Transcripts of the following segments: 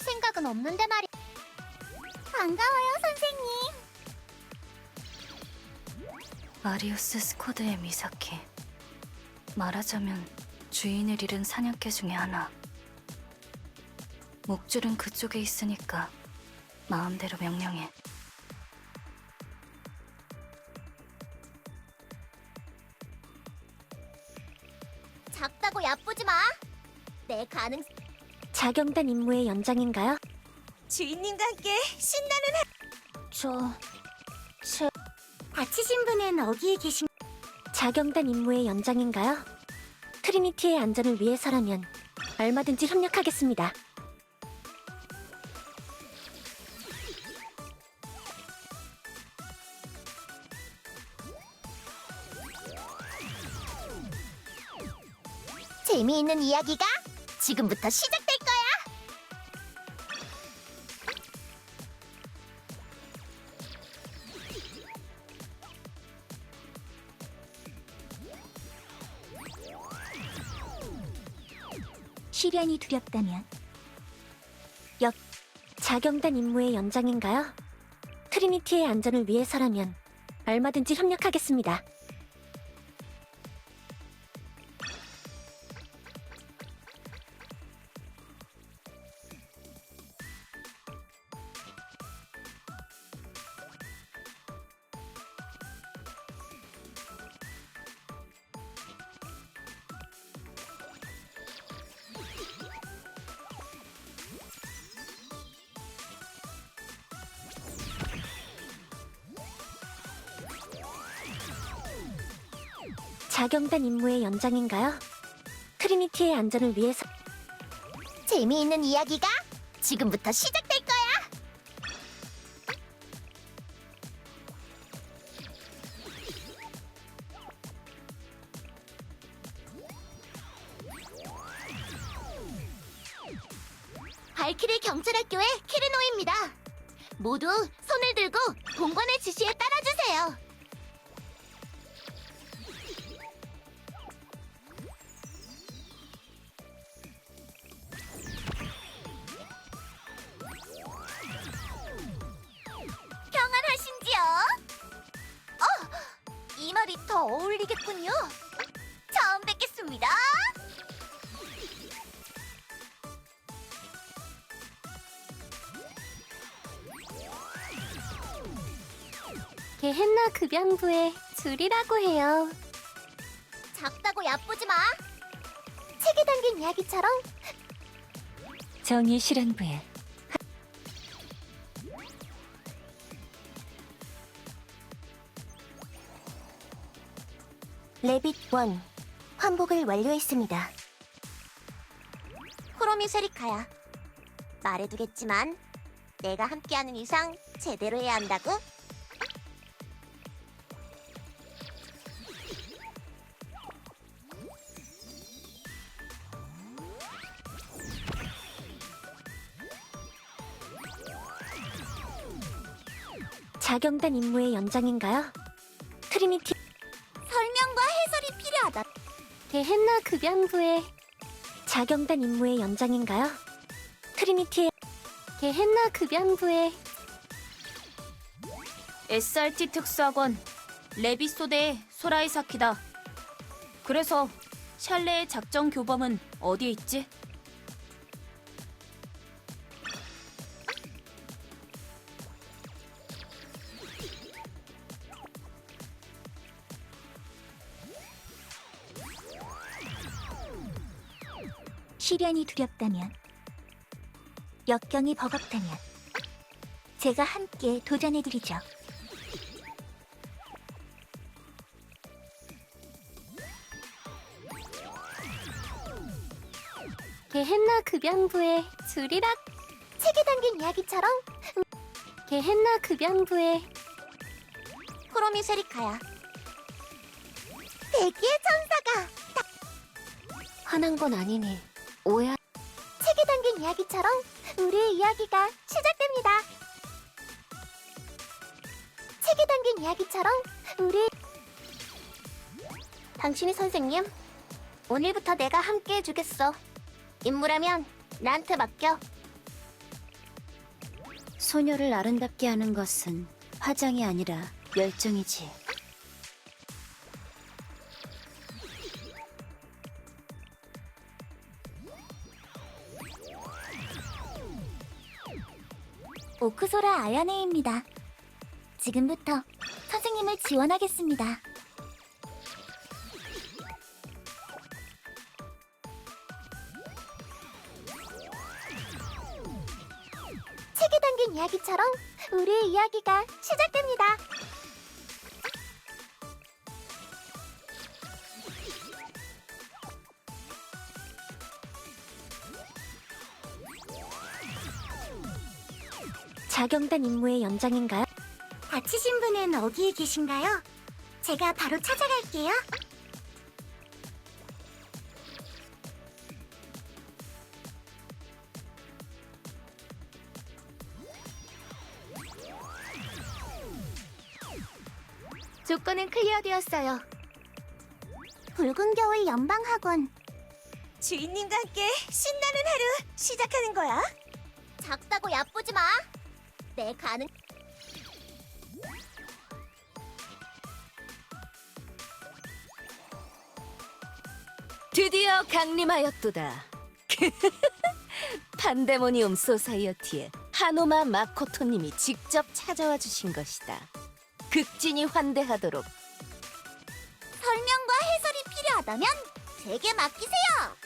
생각은 없는데 말이. 반가워요, 선생님. 마리우스 스코드의 미사키. 말하자면 주인을 잃은 사냥개 중에 하나. 목줄은 그쪽에 있으니까 마음대로 명령해. 작다고 야쁘지 마. 내 가능. 자경단 임무의 연장인가요? 주인님과 함께 신나는 저... 다치신 분은 어디에 계신? 자경단 임무의 연장인가요? 트리니티의 안전을 위해서라면 얼마든지 협력하겠습니다. 재미있는 이야기가 지금부터 거야. 시련이 두렵다면 역 자경단 임무의 연장인가요? 트리니티의 안전을 위해서라면 얼마든지 협력하겠습니다. 자경단 임무의 연장인가요? 트리니티의 안전을 위해서 재미있는 이야기가 지금부터 시작될 거야. 발키리 경찰학교의 키르노입니다. 모두 손을 들고 본관의 지시에 따라주세요. 더 어울리겠군요. 처음 뵙겠습니다. 게헨나 급양부의 줄이라고 해요. 작다고 야쁘지 마. 책에 담긴 이야기처럼 정의 실현부에 레빗 1 환복을 완료했습니다. 크로미 세리카야. 말해두겠지만 내가 함께하는 이상 제대로 해야 한다고. 자경단 임무의 연장인가요? 트리니티 게 헨나 급양부의 자경단 임무의 연장인가요? 트리니티의 게 헨나 급양부의 SRT 특수학원 레비소대의 소라이사키다. 그래서 샬레의 작전 교범은 어디에 있지? 시련이 두렵다면 역경이 버겁다면 제가 함께 도전해드리죠. 게헨나 급양부의 줄이라 책에 담긴 이야기처럼 게헨나 급양부의 크로미 세리카야. 대기의 천사가 화난 건 아니니 오해 책에 담긴 이야기처럼 우리의 이야기가 시작됩니다. 책에 담긴 이야기처럼 우리 당신이 선생님 오늘부터 내가 함께 해주겠어. 임무라면 나한테 맡겨. 소녀를 아름답게 하는 것은 화장이 아니라 열정이지. 오크소라 아야네입니다. 지금부터 선생님을 지원하겠습니다. 책에 담긴 이야기처럼 우리의 이야기가 시작됩니다. 자경단 임무의 연장인가요? 다치신 분은 어디에 계신가요? 제가 바로 찾아갈게요. 조건은 클리어되었어요. 붉은 겨울 연방학원. 주인님과 함께 신나는 하루 시작하는 거야. 작다고 얕보지 마. 내 가는 드디어 강림하였도다. 판데모니움 소사이어티에 하노마 마코토님이 직접 찾아와 주신 것이다. 극진히 환대하도록 설명과 해설이 필요하다면 제게 맡기세요.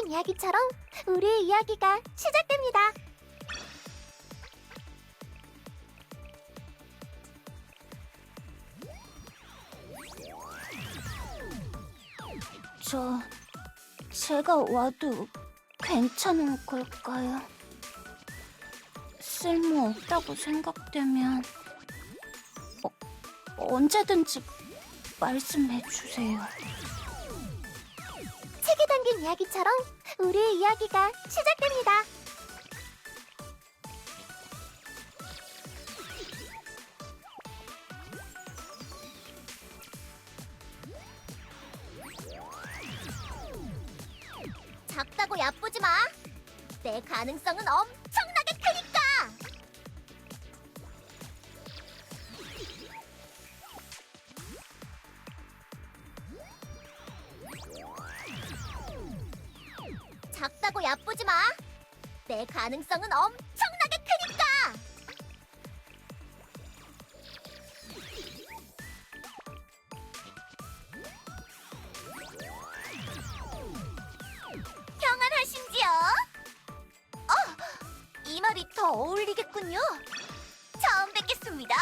담긴 이야기처럼 우리의 이야기가 시작됩니다. 저, 제가 와도 괜찮은 걸까요? 쓸모없다고 생각되면 어, 언제든지 말씀해 주세요. 담긴 이야기처럼 우리의 이야기가 시작됩니다. 작다고 얕보지 마. 내 가능성은 작다고 얕보지 마. 내 가능성은 엄청나게 크니까. 평안하신지요? 어, 이 말이 더 어울리겠군요. 처음 뵙겠습니다.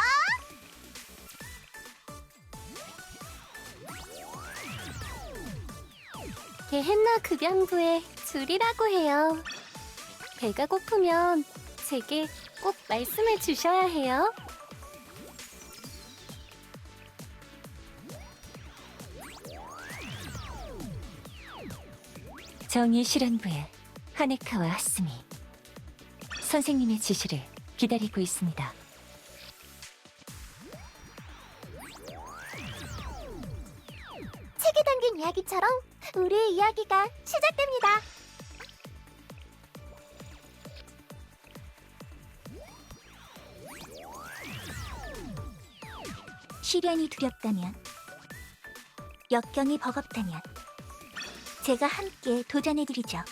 게헨나 급양부의 줄이라고 해요. 배가 고프면 제게 꼭 말씀해 주셔야 해요. 정의 실현부의 하네카와 하스미 선생님의 지시를 기다리고 있습니다. 책에 담긴 이야기처럼 우리의 이야기가 시작됩니다. 시련이 두렵다면, 역경이 버겁다면, 제가 함께 도전해드리죠.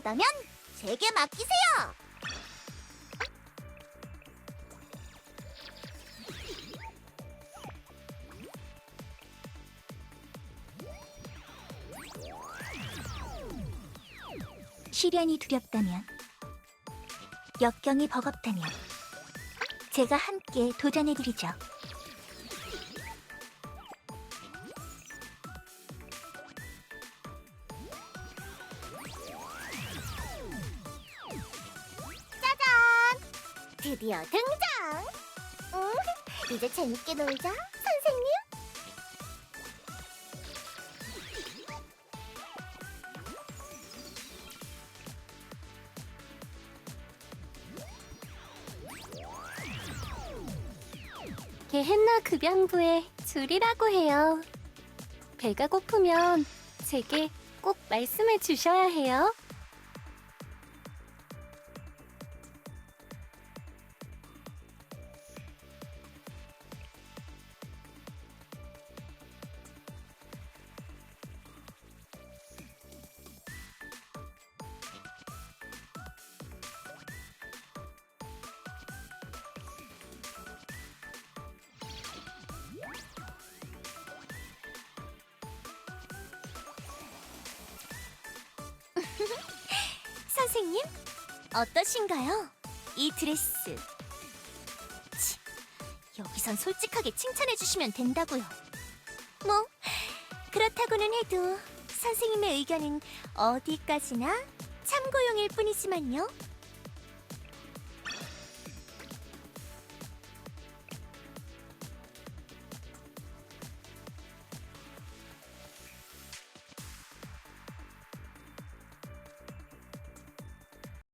필요하다면 제게 맡기세요. 시련이 두렵다면 역경이 버겁다면 제가 함께 도전해드리죠. 드디어 등장! 응, 이제 재밌게 놀자, 선생님. 게헨나 급양부의 줄이라고 해요. 배가 고프면 제게 꼭 말씀해 주셔야 해요. 선생님, 어떠신가요? 이 드레스. 치, 여기선 솔직하게 칭찬해 주시면 된다고요. 뭐, 그렇다고는 해도 선생님의 의견은 어디까지나 참고용일 뿐이지만요.